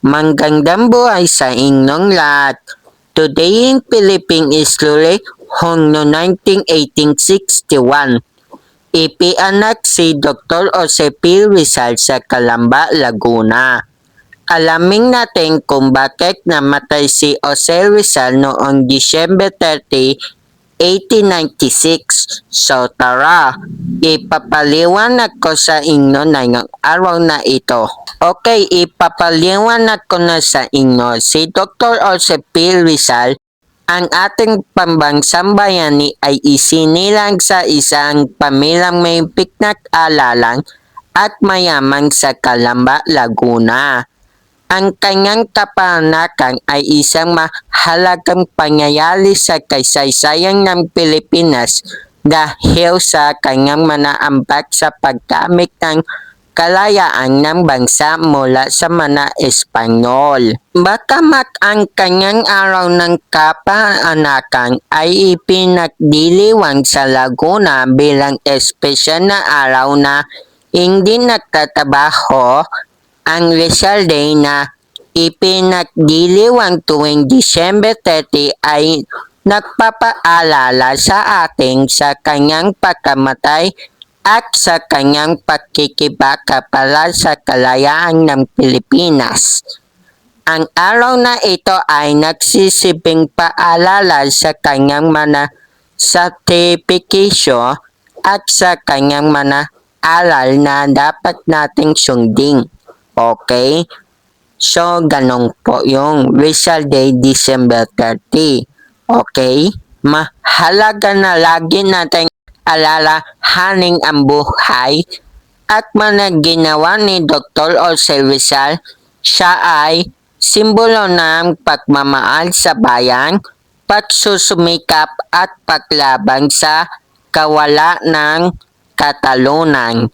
Manggandang buhay sa inyong lahat. Today in Philippines is Lule Hong no 1961. Ipianak si Dr. Jose P. Rizal sa Calamba, Laguna. Alamin natin kung bakit namatay si Jose Rizal noong December 30, 1896. So tara, ipapaliwanag ko sa inyo ngayong araw na ito. Okay, ipapaliwanag ko na sa inyo. Si Dr. Jose P. Rizal, ang ating pambansang bayani ay isinilang sa isang pamilyang may piknak alalang at mayaman sa Calamba, Laguna. Ang kanyang kapanakan ay isang mahalagang pangyayari sa kaysaysayan ng Pilipinas dahil sa kanyang manaambak sa pagkamit ng kalayaan ng bansa mula sa mga Espanyol. Bagamat ang kanyang araw ng kapanakan ay ipinagdiliwang sa Laguna bilang espesyal na araw na hindi nagtatrabaho, ang Rizal Day na ipinagdiliwang tuwing December 30 ay nagpapaalala sa ating sa kanyang pagkamatay at sa kanyang pagkikibaka para sa kalayaan ng Pilipinas. Ang araw na ito ay nagsisibing paalala sa kanyang mga sertifikasyo at sa kanyang mga aral na dapat nating sundin. Okay? So, ganun po yung Rizal Day, December 30. Okay? Mahalaga na lagi natin alalahanin ang buhay at mga ginawa ni Dr. Jose Rizal, siya ay simbolo ng pagmamahal sa bayan, pagsusumikap at paglaban sa kawala ng katalunan.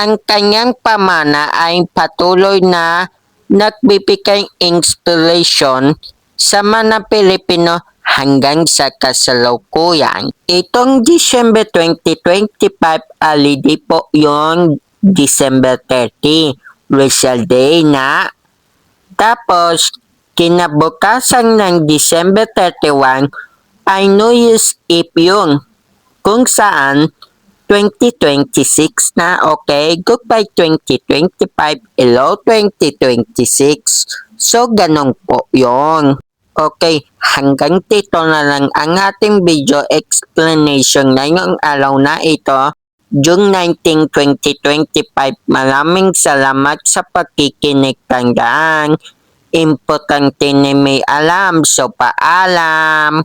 Ang kanyang pamana ay patuloy na nagbibigay inspiration sa mga Pilipino hanggang sa kasalukuyan. Itong December 2025 holiday po yung December 30, Rizal Day na. Tapos, kinabukasan ng December 31 ay New Year's Eve yun, kung saan 2026 na, okay? Goodbye 2025, hello 2026. So, ganun po yon. Okay, hanggang dito na lang ang ating video explanation ngayong araw na ito. June 19, 2025. Maraming salamat sa pakikinig tandaan. Importante na may alam, so paalam.